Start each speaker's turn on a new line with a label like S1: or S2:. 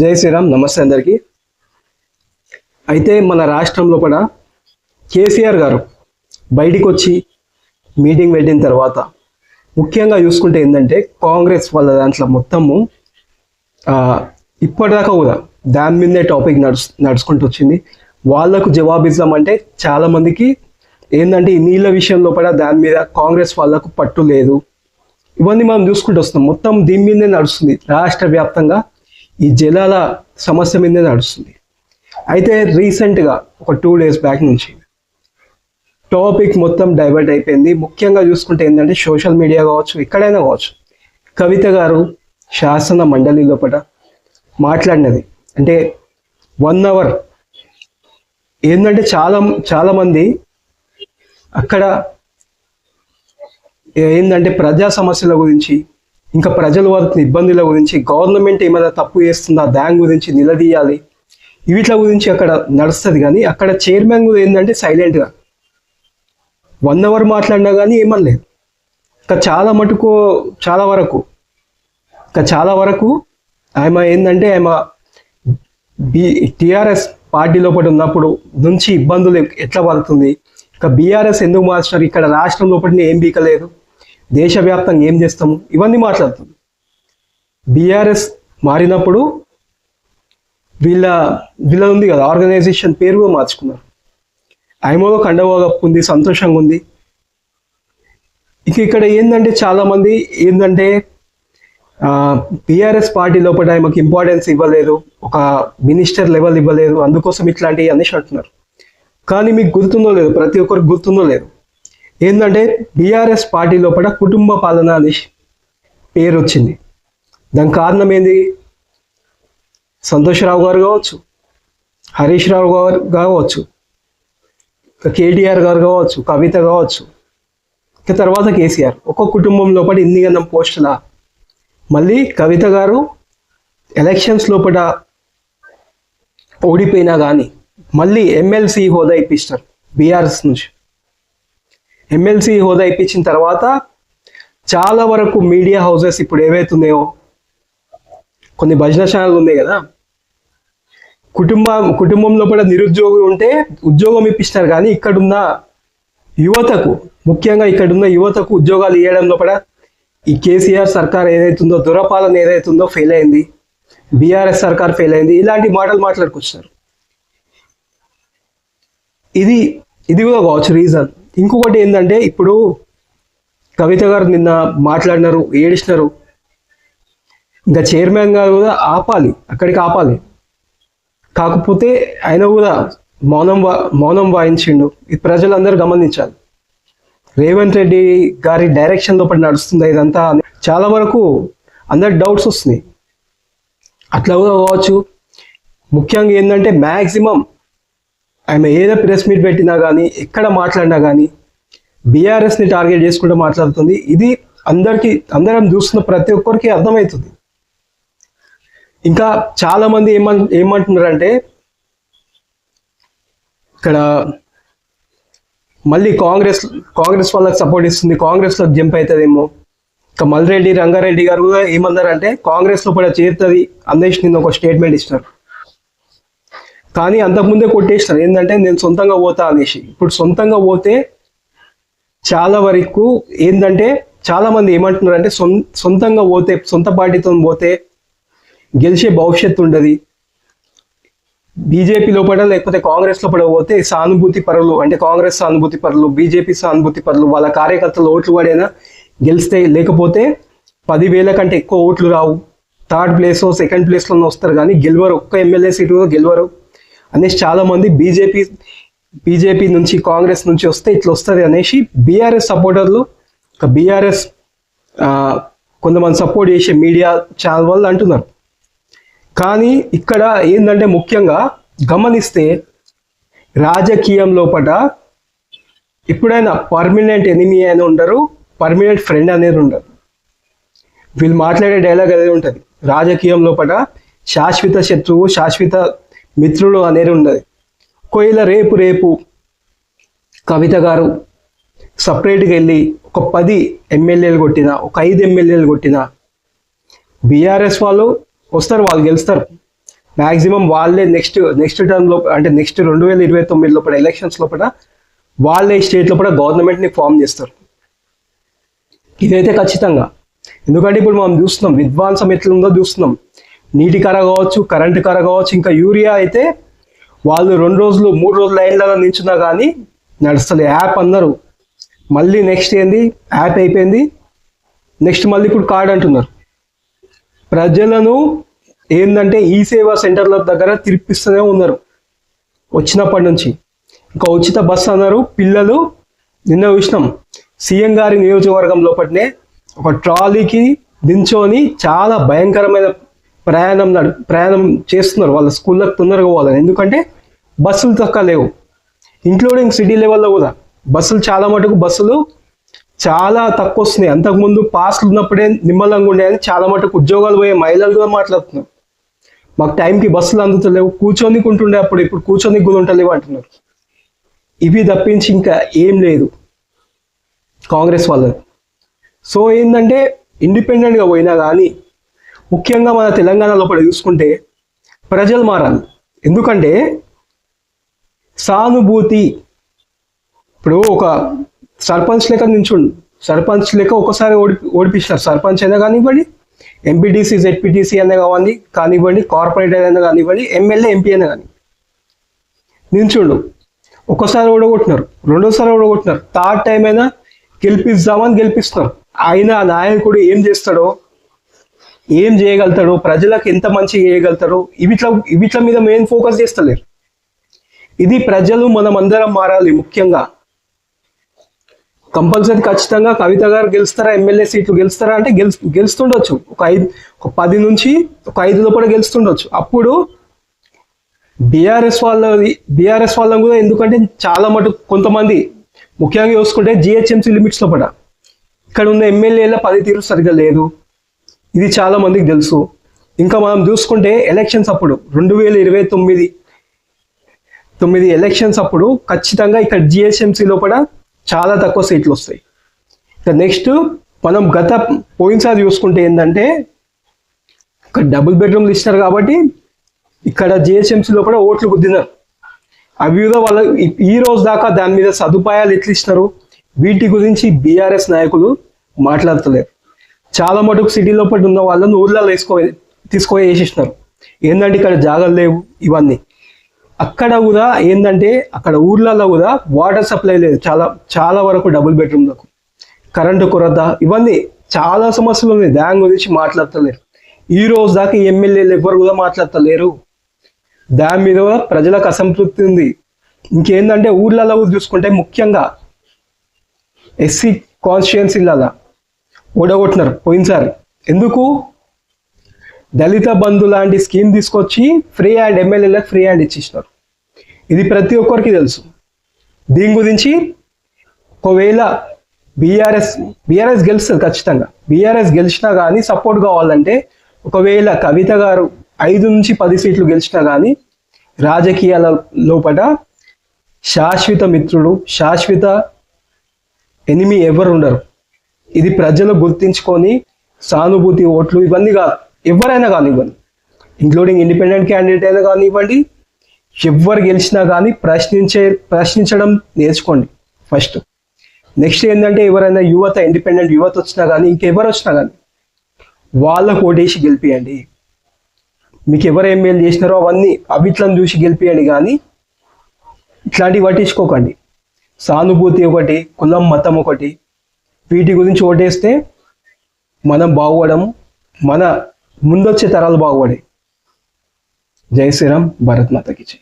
S1: జై శ్రీరామ్ నమస్తే అందరికీ. అయితే మన రాష్ట్రంలో కూడా కేసీఆర్ గారు బయటికి వచ్చి మీటింగ్ పెట్టిన తర్వాత ముఖ్యంగా చూసుకుంటే ఏంటంటే కాంగ్రెస్ వాళ్ళ దాంట్లో మొత్తము ఇప్పటిదాకా కూడా దాని మీదే టాపిక్ నడుచు నడుచుకుంటూ వచ్చింది. వాళ్ళకు జవాబిద్దాం అంటే చాలా మందికి ఏంటంటే ఈ నీళ్ళ విషయంలో కూడా దాని మీద కాంగ్రెస్ వాళ్ళకు పట్టు లేదు. ఇవన్నీ మనం చూసుకుంటూ వస్తున్నాం. మొత్తం దీని మీదే నడుస్తుంది రాష్ట్ర వ్యాప్తంగా. ఈ జలాల సమస్య మీదే నడుస్తుంది. అయితే రీసెంట్గా ఒక టూ డేస్ బ్యాక్ నుంచి టాపిక్ మొత్తం డైవర్ట్ అయిపోయింది. ముఖ్యంగా చూసుకుంటే ఏంటంటే సోషల్ మీడియా కావచ్చు ఎక్కడైనా కావచ్చు. కవిత గారు శాసన మండలి లోపల మాట్లాడినది. అంటే వన్ అవర్ ఏంటంటే చాలా చాలామంది అక్కడ ఏంటంటే ప్రజా సమస్యల గురించి ఇంకా ప్రజలు పడుతున్న ఇబ్బందుల గురించి గవర్నమెంట్ ఏమైనా తప్పు చేస్తుందా దాని గురించి నిలదీయాలి. వీటిల గురించి అక్కడ నడుస్తుంది కానీ అక్కడ చైర్మన్ కూడా ఏంటంటే సైలెంట్గా వన్ అవర్ మాట్లాడినా కానీ ఏమనలేదు. ఇంకా చాలా మటుకు చాలా వరకు. ఇంకా చాలా వరకు ఆమె ఏంటంటే ఆమె బి టిఆర్ఎస్ పార్టీ లోపల ఉన్నప్పుడు నుంచి ఇబ్బందులు ఎట్లా పడుతుంది. ఇంకా బీఆర్ఎస్ ఎందుకు మార్చినారు? ఇక్కడ రాష్ట్రం లోపల ఏం బీకలేదు దేశవ్యాప్తంగా ఏం చేస్తాము? ఇవన్నీ మాట్లాడుతుంది. బీఆర్ఎస్ మారినప్పుడు వీళ్ళ వీళ్ళ ఉంది కదా ఆర్గనైజేషన్ పేరు కూడా మార్చుకున్నారు. ఐమోలో కండవా కప్పుకుంది సంతోషంగా ఉంది. ఇక ఇక్కడ ఏంటంటే చాలామంది ఏంటంటే బీఆర్ఎస్ పార్టీ లోపల ఆమెకు ఇంపార్టెన్స్ ఇవ్వలేదు ఒక మినిస్టర్ లెవెల్ ఇవ్వలేదు అందుకోసం ఇట్లాంటివి అనేసి అంటున్నారు. కానీ మీకు గుర్తుందో లేదు ప్రతి ఒక్కరికి గుర్తుందో లేదు ఏంటంటే బీఆర్ఎస్ పార్టీ లోపల కుటుంబ పాలన అని పేరు వచ్చింది దానికి కారణం ఏంది? సంతోష్రావు గారు కావచ్చు హరీష్ రావు గారు కావచ్చు కేటీఆర్ గారు కావచ్చు కవిత కావచ్చు. ఇక తర్వాత కేసీఆర్. ఒక్కొక్క కుటుంబం లోపల ఇన్ని గన్నం పోస్టుల? మళ్ళీ కవిత గారు ఎలక్షన్స్ లోపల ఓడిపోయినా కానీ మళ్ళీ ఎమ్మెల్సీ హోదా ఇప్పిస్తారు బీఆర్ఎస్ నుంచి. ఎమ్మెల్సీ హోదా ఇప్పించిన తర్వాత చాలా వరకు మీడియా హౌసెస్ ఇప్పుడు ఏవైతున్నాయో కొన్ని భజన ఛానల్ ఉన్నాయి కదా కుటుంబ కుటుంబంలో కూడా నిరుద్యోగి ఉంటే ఉద్యోగం ఇప్పిస్తారు కానీ ఇక్కడున్న యువతకు ముఖ్యంగా ఇక్కడున్న యువతకు ఉద్యోగాలు ఇవ్వడంలో కూడా ఈ కేసీఆర్ సర్కార్ ఏదైతుందో దురపాలన ఏదైతుందో ఫెయిల్ అయింది బీఆర్ఎస్ సర్కార్ ఫెయిల్ అయింది ఇలాంటి మాటలు మాట్లాడుకొచ్చారు ఇది ఇది కూడా కావచ్చు రీజన్ ఇంకొకటి ఏంటంటే ఇప్పుడు కవిత గారు నిన్న మాట్లాడినారు ఏడిచినారు ఇంకా చైర్మన్ గారు కూడా ఆపాలి అక్కడికి ఆపాలి. కాకపోతే ఆయన కూడా మౌనం మౌనం వాయించిండు. ఇది ప్రజలందరూ గమనించాలి. రేవంత్ రెడ్డి గారి డైరెక్షన్ లోపల నడుస్తుంది ఇదంతా చాలా వరకు అందరి డౌట్స్ వస్తున్నాయి. అట్లా కూడా కావచ్చు. ముఖ్యంగా ఏంటంటే మ్యాక్సిమం ఆమె ఏదో ప్రెస్ మీట్ పెట్టినా కానీ ఎక్కడ మాట్లాడినా కానీ బీఆర్ఎస్ని టార్గెట్ చేసుకుంటూ మాట్లాడుతుంది. ఇది అందరికీ అందరం చూస్తున్న ప్రతి ఒక్కరికి అర్థమవుతుంది. ఇంకా చాలామంది ఏమన్ ఏమంటున్నారంటే ఇక్కడ మళ్ళీ కాంగ్రెస్ కాంగ్రెస్ వాళ్ళకి సపోర్ట్ ఇస్తుంది కాంగ్రెస్లో జంప్ అవుతుందేమో ఇంకా మల్రెడ్డి రంగారెడ్డి గారు కూడా ఏమన్నారంటే కాంగ్రెస్లో కూడా చేరుతుంది అనేసి నిన్న ఒక స్టేట్మెంట్ ఇచ్చినారు కానీ అంతకుముందే కొట్టేసినాను ఏంటంటే నేను సొంతంగా పోతా అనేసి. ఇప్పుడు సొంతంగా పోతే చాలా వరకు ఏంటంటే చాలా మంది ఏమంటున్నారు అంటే సొంతంగా పోతే సొంత పార్టీతో పోతే గెలిచే భవిష్యత్తు ఉండదు. బీజేపీ లోపల లేకపోతే కాంగ్రెస్ లోపల పోతే సానుభూతి పరులు అంటే కాంగ్రెస్ సానుభూతి పరులు బీజేపీ సానుభూతి పరులు వాళ్ళ కార్యకర్తలు ఓట్లు పడైనా? గెలిస్తే లేకపోతే పదివేల కంటే ఎక్కువ ఓట్లు రావు. థర్డ్ ప్లేస్ సెకండ్ ప్లేస్లో వస్తారు కానీ గెలవరు. ఒక్క ఎమ్మెల్యే సీటు కూడా గెలవరు. అనేసి చాలా మంది బీజేపీ బీజేపీ నుంచి కాంగ్రెస్ నుంచి వస్తే ఇట్లా వస్తుంది అనేసి బీఆర్ఎస్ సపోర్టర్లు ఒక బీఆర్ఎస్ కొంతమంది సపోర్ట్ చేసే మీడియా ఛానల్ వాళ్ళు అంటున్నారు. కానీ ఇక్కడ ఏంటంటే ముఖ్యంగా గమనిస్తే రాజకీయం లోపల ఎప్పుడైనా పర్మనెంట్ ఎనిమీ అని ఉండరు పర్మనెంట్ ఫ్రెండ్ అనేది ఉండరు వీళ్ళు మాట్లాడే డైలాగ్ అనేది ఉంటుంది. రాజకీయం లోపల శాశ్వత శత్రువు శాశ్వత మిత్రులు అనేది ఉండదు. ఒకవేళ రేపు రేపు కవిత గారు సపరేట్గా వెళ్ళి ఒక పది ఎమ్మెల్యేలు కొట్టిన ఒక ఐదు ఎమ్మెల్యేలు కొట్టిన బీఆర్ఎస్ వాళ్ళు వస్తారు వాళ్ళు గెలుస్తారు. మ్యాక్సిమం వాళ్ళే నెక్స్ట్ నెక్స్ట్ టర్మ్లో అంటే నెక్స్ట్ రెండు వేల ఇరవై తొమ్మిది లోపల ఎలక్షన్స్ లోపల వాళ్ళే స్టేట్ లోపల గవర్నమెంట్ని ఫామ్ చేస్తారు. ఇదైతే ఖచ్చితంగా. ఎందుకంటే ఇప్పుడు మనం చూస్తున్నాం విద్వాంసం ఎట్లుందో చూస్తున్నాం. నీటి కర కావచ్చు కరెంటు కర కావచ్చు ఇంకా యూరియా అయితే వాళ్ళు రెండు రోజులు మూడు రోజులు లైన్లలో నించున్నా కానీ నడుస్తలే. యాప్ అన్నారు మళ్ళీ నెక్స్ట్ ఏంది? యాప్ అయిపోయింది. నెక్స్ట్ మళ్ళీ ఇప్పుడు కార్డ్ అంటున్నారు. ప్రజలను ఏంటంటే ఈ సేవా సెంటర్ల దగ్గర తిరిపిస్తూనే ఉన్నారు. వచ్చినప్పటి నుంచి. ఇంకా ఉచిత బస్సు అన్నారు. పిల్లలు నిన్న చూసినాం. సీఎం గారి నియోజకవర్గం లోపలనే ఒక ట్రాలీకి దించోని చాలా భయంకరమైన ప్రయాణం నడు ప్రయాణం చేస్తున్నారు. వాళ్ళ స్కూళ్ళకి తొందరగా పోవాలని ఎందుకంటే బస్సులు తక్కువ లేవు. ఇంక్లూడింగ్ సిటీ లెవెల్లో కూడా. బస్సులు చాలా మటుకు బస్సులు చాలా తక్కువ వస్తున్నాయి. అంతకుముందు పాస్లు ఉన్నప్పుడే నిమ్మలంగా ఉండేది. చాలా మటుకు ఉద్యోగాలు పోయే మహిళలు కూడా మాట్లాడుతున్నారు. మాకు టైంకి బస్సులు అందుతలేవు. కూర్చొని ఉంటుండే అప్పుడు. ఇప్పుడు కూర్చొని కూడా ఉంటలేవు అంటున్నారు. ఇవి తప్పించి ఇంకా ఏం లేదు. కాంగ్రెస్ వాళ్ళది. సో ఏంటంటే ఇండిపెండెంట్గా పోయినా కానీ ముఖ్యంగా మన తెలంగాణ లోపల చూసుకుంటే ప్రజలు మారాలి. ఎందుకంటే సానుభూతి. ఇప్పుడు ఒక సర్పంచ్ లెక్క నించుండు. సర్పంచ్ లెక్క ఒకసారి ఓడి ఓడిపిస్తారు. సర్పంచ్ అయినా కానివ్వండి ఎంపీటీసీ జెడ్పీటీసీ అయినా కావండి కానివ్వండి కార్పొరేటర్ అయినా కానివ్వండి ఎమ్మెల్యే ఎంపీ అయినా కానీ నించుండు. ఒకసారి ఓడగొట్టినారు. రెండోసారి ఓడగొట్టినారు. థర్డ్ టైం అయినా గెలిపిద్దామని గెలిపిస్తున్నారు. ఆయన ఆ నాయకుడు ఏం చేస్తాడో ఏం చేయగలుగుతాడో? ప్రజలకు ఎంత మంచి చేయగలుగుతాడో? ఇవిట్ల ఇవిట్ల మీద మెయిన్ ఫోకస్ చేస్తలేరు. ఇది ప్రజలు మనం అందరం మారాలి ముఖ్యంగా. కంపల్సరీ ఖచ్చితంగా కవిత గారు గెలుస్తారా ఎమ్మెల్యే సీట్లు గెలుస్తారా అంటే గెలు గెలుస్తుండొచ్చు. ఒక ఐదు ఒక పది నుంచి ఒక ఐదు లోపల గెలుస్తుండొచ్చు. అప్పుడు బీఆర్ఎస్ వాళ్ళది బీఆర్ఎస్ వాళ్ళని కూడా ఎందుకంటే చాలా మటు కొంతమంది ముఖ్యంగా చూసుకుంటే జిహెచ్ఎంసీ లిమిట్స్ లోపల. ఇక్కడ ఉన్న ఎమ్మెల్యేల పనితీరు సరిగ్గా లేదు. ఇది చాలా మందికి తెలుసు. ఇంకా మనం చూసుకుంటే ఎలక్షన్స్ అప్పుడు రెండు వేల ఇరవై తొమ్మిది తొమ్మిది ఎలక్షన్స్ అప్పుడు ఖచ్చితంగా ఇక్కడ జిహెచ్ఎంసీ లోపల చాలా తక్కువ సీట్లు వస్తాయి. ఇక నెక్స్ట్ మనం గత పోయినసారి చూసుకుంటే ఏంటంటే ఇక్కడ డబుల్ బెడ్రూమ్లు ఇస్తారు కాబట్టి ఇక్కడ జిహెచ్ఎంసీ లోపల ఓట్లు గుద్దినారు. అవి కూడా వాళ్ళ ఈ- రోజు దాకా దాని మీద సదుపాయాలు ఎట్లా ఇస్తారు? వీటి గురించి బీఆర్ఎస్ నాయకులు మాట్లాడతలేరు. చాలా మటుకు సిటీ లోపల ఉన్న వాళ్ళని ఊర్లలో వేసుకో తీసుకుపోయి వేసేసినారు. ఏంటంటే ఇక్కడ జాగలు లేవు ఇవన్నీ. అక్కడ కూడా ఏంటంటే అక్కడ ఊర్లలో కూడా వాటర్ సప్లై లేదు. చాలా చాలా వరకు డబుల్ బెడ్రూమ్లకు కరెంటు కొరత ఇవన్నీ చాలా సమస్యలు ఉన్నాయి. దాని గురించి మాట్లాడతలేరు. ఈ రోజు దాకా ఎమ్మెల్యేలు ఎవరు కూడా మాట్లాడతలేరు. దాని మీద కూడా ప్రజలకు అసంతృప్తి ఉంది. ఇంకేందంటే ఊర్లలో చూసుకుంటే ముఖ్యంగా ఎస్సీ కాన్స్టిట్యుయెన్సీలలో ఓడగొట్టినారు పోయినసారి. ఎందుకు? దళిత బంధు లాంటి స్కీమ్ తీసుకొచ్చి ఫ్రీ హ్యాండ్ ఎమ్మెల్యేలకు ఫ్రీ హ్యాండ్ ఇచ్చేసినారు. ఇది ప్రతి ఒక్కరికి తెలుసు. దీని గురించి ఒకవేళ బీఆర్ఎస్ బీఆర్ఎస్ గెలుస్తుంది ఖచ్చితంగా. బీఆర్ఎస్ గెలిచినా కానీ సపోర్ట్ కావాలంటే ఒకవేళ కవిత గారు ఐదు నుంచి పది సీట్లు గెలిచినా కానీ రాజకీయాల లోపల శాశ్వత మిత్రుడు శాశ్వత ఎనిమి ఎవరు ఉండరు. ఇది ప్రజలు గుర్తించుకొని సానుభూతి ఓట్లు ఇవన్నీ కాదు. ఎవరైనా కానివ్వండి. ఇంక్లూడింగ్ ఇండిపెండెంట్ క్యాండిడేట్ అయినా కానివ్వండి ఎవరు గెలిచినా కానీ ప్రశ్నించే ప్రశ్నించడం నేర్చుకోండి ఫస్ట్ నెక్స్ట్ ఏంటంటే ఎవరైనా యువత ఇండిపెండెంట్ యువత వచ్చినా కానీ ఇంకెవరు వచ్చినా కానీ వాళ్ళకు ఓటేసి గెలిపియండి. మీకు ఎవరు ఎమ్మెల్యే చేసినారో అవన్నీ అవిట్లను చూసి గెలిపియండి కానీ ఇట్లాంటివి పట్టించుకోకండి. సానుభూతి ఒకటి కులం మతం ఒకటి వీటి గురించి ఓటేస్తే మనం బాగుపడడం మన ముందొచ్చే తరాలు బాగుపడే. జై శ్రీరామ్ భారత్ మాతకి జై.